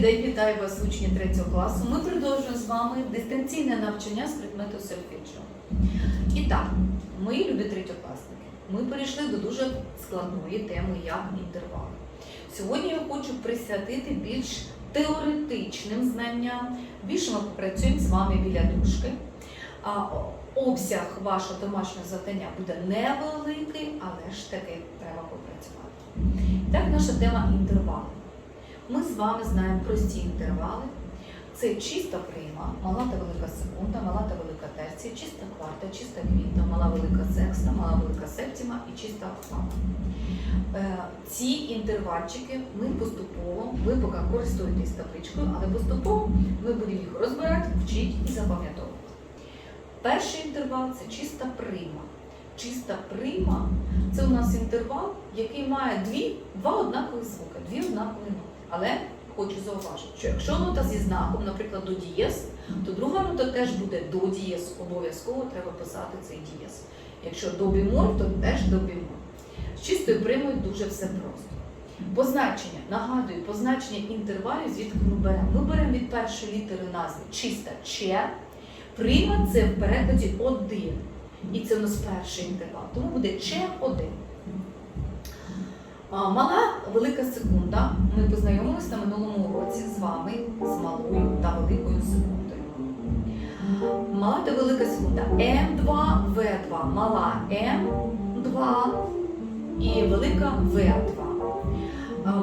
день, вітаю вас, учні 3 класу. Ми продовжуємо з вами дистанційне навчання з предмету сольфеджіо. І так, мої любі третьокласники, ми перейшли до дуже складної теми, як інтервали. Сьогодні я хочу присвятити більш теоретичним знанням. Більше ми попрацюємо з вами біля дужки. Обсяг вашого домашнього завдання буде невеликий, але ж таки треба попрацювати. Так, наша тема інтервали. Ми з вами знаємо прості інтервали. Це чиста прима, мала та велика секунда, мала та велика терція, чиста кварта, чиста квінта, мала велика секста, мала велика септіма і чиста октава. Е, Ці інтервальчики ми поступово, ви поки користуєтесь табличкою, але поступово ми будемо їх розбирати, вчити і запам'ятовувати. Перший інтервал це чиста прима. Чиста прима це у нас інтервал, який має дві, два однакові звуки, дві однакові ноти. Але хочу зауважити, що якщо нота зі знаком, наприклад, до дієс, то друга нота теж буде до дієс. Обов'язково треба писати цей дієс. Якщо до бімоль, то теж до бімоль. З чистою примою дуже все просто. Позначення, нагадую, позначення інтервалів, звідки ми беремо? Ми беремо від першої літери назви чиста че. Прима це в перекладі один. І це у нас перший інтервал. Тому буде че один. А, Мала велика секунда. Ми познайомилися на минулому уроці з вами з малою та великою секундою. Мала та велика секунда М2, В2. Мала М2 і велика В2.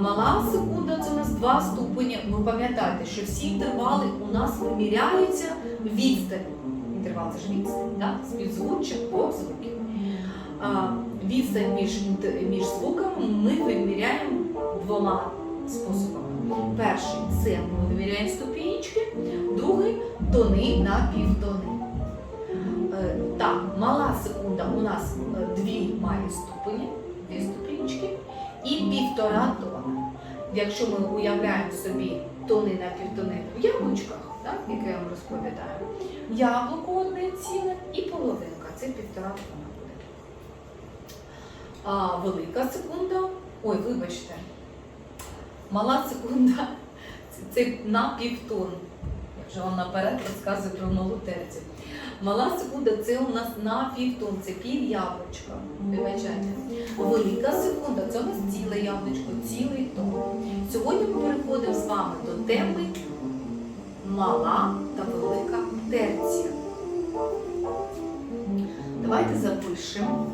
Мала секунда це у нас два ступені. Ви пам'ятаєте, що всі інтервали у нас виміряються відстань. Інтервал це ж відстань, так? співзвуччя двох звуків. Відстань між, між звуками ми виміряємо двома способами. Перший це ми виміряємо ступінечки, другий тони на півтони. Е, Так, мала секунда у нас е, дві має ступені, дві ступінечки, і півтора тона. Якщо ми уявляємо собі тони на півтони в яблучках, так, яке я вам розповідаю, яблуко одне ціле і половинка це півтора тона. А велика секунда, ой, вибачте, мала секунда це, на півтон. Я вже вам наперед розказую про малу терцію. Мала секунда це у нас на півтон, це пів яблучка. Вибачайте. Велика секунда це у нас ціле яблучко, цілий тон. Сьогодні ми переходимо з вами до теми мала та велика терція. Давайте запишемо.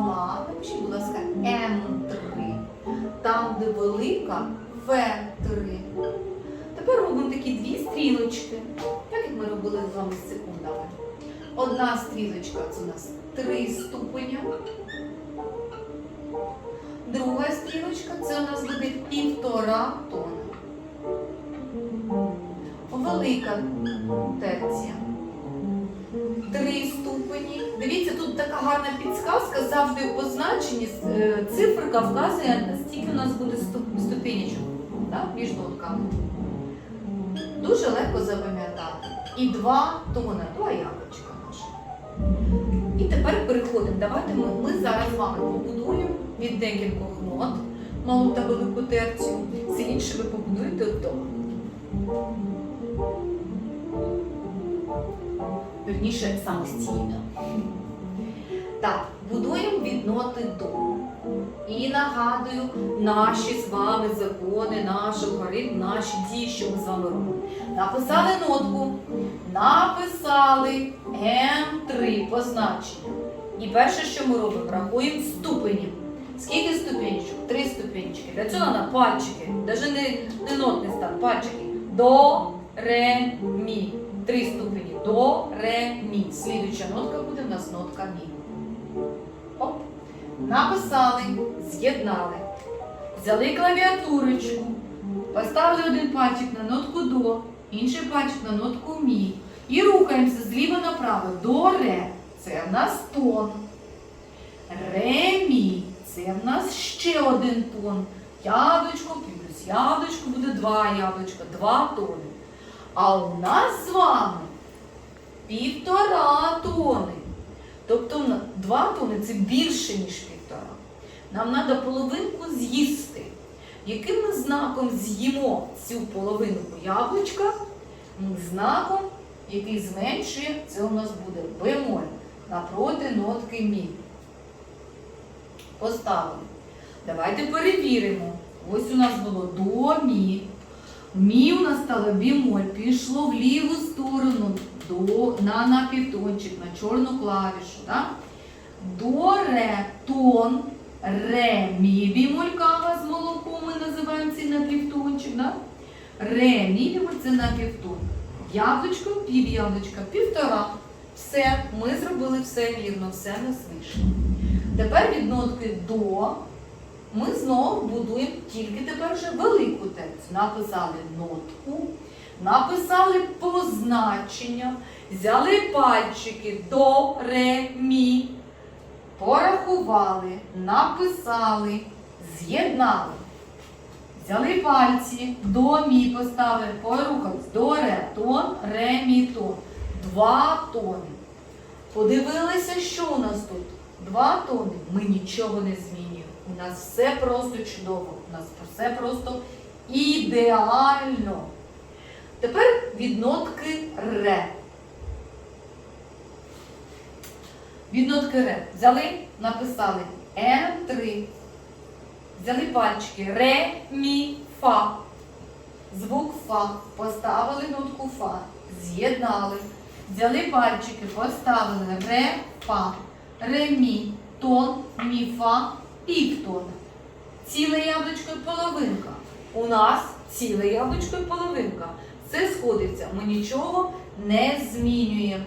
Мала, напишіть, будь ласка, М3. Там, де велика В3. Тепер робимо такі дві стрілочки, так як ми робили з вами з секундами. Одна стрілочка це у нас 3 ступеня. Друга стрілочка це у нас буде півтора тона. Велика терція. Три ступені. Дивіться, тут така гарна підсказка, завжди в позначенні е, циферка вказує, скільки у нас буде ступ- ступенечок да, між нотками. Дуже легко запам'ятати. І два тона, два яблучка наші. І тепер переходимо. Давайте ми, ми зараз з вами побудуємо від декількох нот малу та велику терцію. Все інше ви побудуєте вдома. Вірніше самостійно. Так, будуємо від ноти до. І нагадую наші з вами закони, наш алгоритм, наші дії, що ми з вами робимо. Написали нотку, написали М3 позначення. І перше, що ми робимо, рахуємо ступені. Скільки ступенечок? Три ступенечки. Для цього на пальчики, навіть не, не нотний стан, пальчики. До, ре, мі. Три ступені. До, ре, мі. Слідуюча нотка буде в нас нотка мі. Оп. Написали, з'єднали. Взяли клавіатурочку, поставили один пальчик на нотку до, інший пальчик на нотку мі. І рухаємося зліва направо до ре. Це в нас тон. Ре мі. Це в нас ще один тон. Яблучко плюс яблучко буде два яблучка, два тони. А у нас з вами півтора тони. Тобто два тони це більше, ніж півтора. Нам треба половинку з'їсти. Яким ми знаком з'їмо цю половинку яблучка? М, Знаком, який зменшує, це у нас буде бемоль напроти нотки мі. Поставили. Давайте перевіримо. Ось у нас було до мі. Мі у нас стало бімоль, пішло в ліву сторону до, на напівтончик, на чорну клавішу. Так? До ре тон, ре мі бімоль кава з молоком ми називаємо цей напівтончик. Да? Ре мі бімоль це напівтон. Яблучко, пів яблучка, півтора. Все, ми зробили все вірно, все нас вийшло. Тепер від нотки до ми знову будуємо тільки тепер вже велику текст. Написали нотку, написали позначення, взяли пальчики до, ре, мі, порахували, написали, з'єднали. Взяли пальці, до мі поставили, порухались, до ре, тон, ре, мі, тон. Два тони. Подивилися, що у нас тут? Два тони. Ми нічого не змінюємо. У нас все просто чудово. У нас все просто ідеально. Тепер від нотки ре. Від нотки ре. Взяли, написали Н3. Взяли пальчики ре, мі, фа. Звук фа. Поставили нотку фа. З'єднали. Взяли пальчики, поставили ре, фа. Ре, мі, тон, мі, фа, півтон. Ціле яблучко і половинка. У нас ціле яблучко і половинка. Це сходиться. Ми нічого не змінюємо.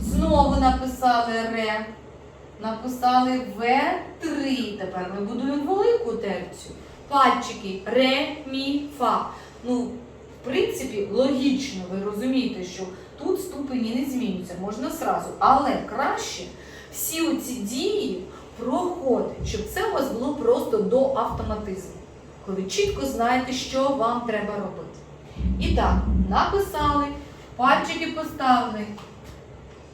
Знову написали ре. Написали В3. Тепер ми будуємо велику терцію. Пальчики ре, мі, фа. Ну, в принципі, логічно, ви розумієте, що тут ступені не змінюються, можна сразу. Але краще всі оці дії проходить, щоб це у вас було просто до автоматизму. Коли чітко знаєте, що вам треба робити. І так, написали, пальчики поставили.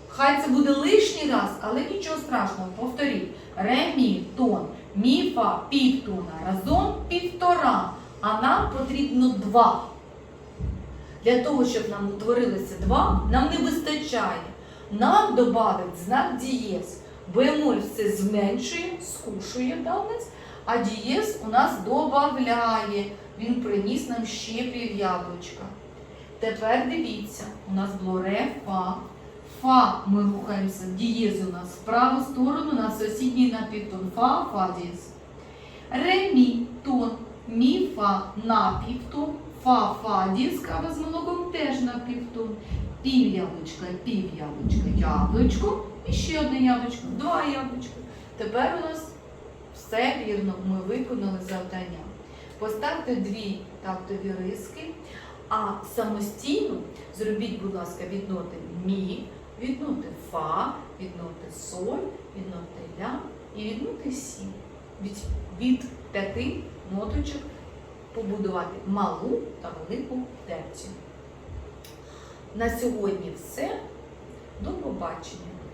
Хай це буде лишній раз, але нічого страшного, повторіть. Ре, мі, тон, мі, фа, півтона. Разом півтора. А нам потрібно два. Для того, щоб нам утворилося два, нам не вистачає. Нам додавить знак дієс. Бемоль все зменшує, скушує да, а дієс у нас додає. Він приніс нам ще пів яблучка. Тепер дивіться, у нас було ре, фа. Фа ми рухаємося, дієз у нас в праву сторону на сусідній напівтон. Фа, фа дієз. Ре, мі, тон, мі, фа, напівтон. Фа, фа, дієз, кава з молоком теж напівтон. Пів яблучка, пів яблучка, яблучко. І ще одне яблучко, два яблучка. Тепер у нас все вірно, ми виконали завдання. Поставте дві тактові риски, а самостійно зробіть, будь ласка, від ноти мі, від ноти фа, від ноти соль, від ноти ля і від ноти сі. Від, від п'яти ноточок побудувати малу та велику терцію. На сьогодні все. До побачення!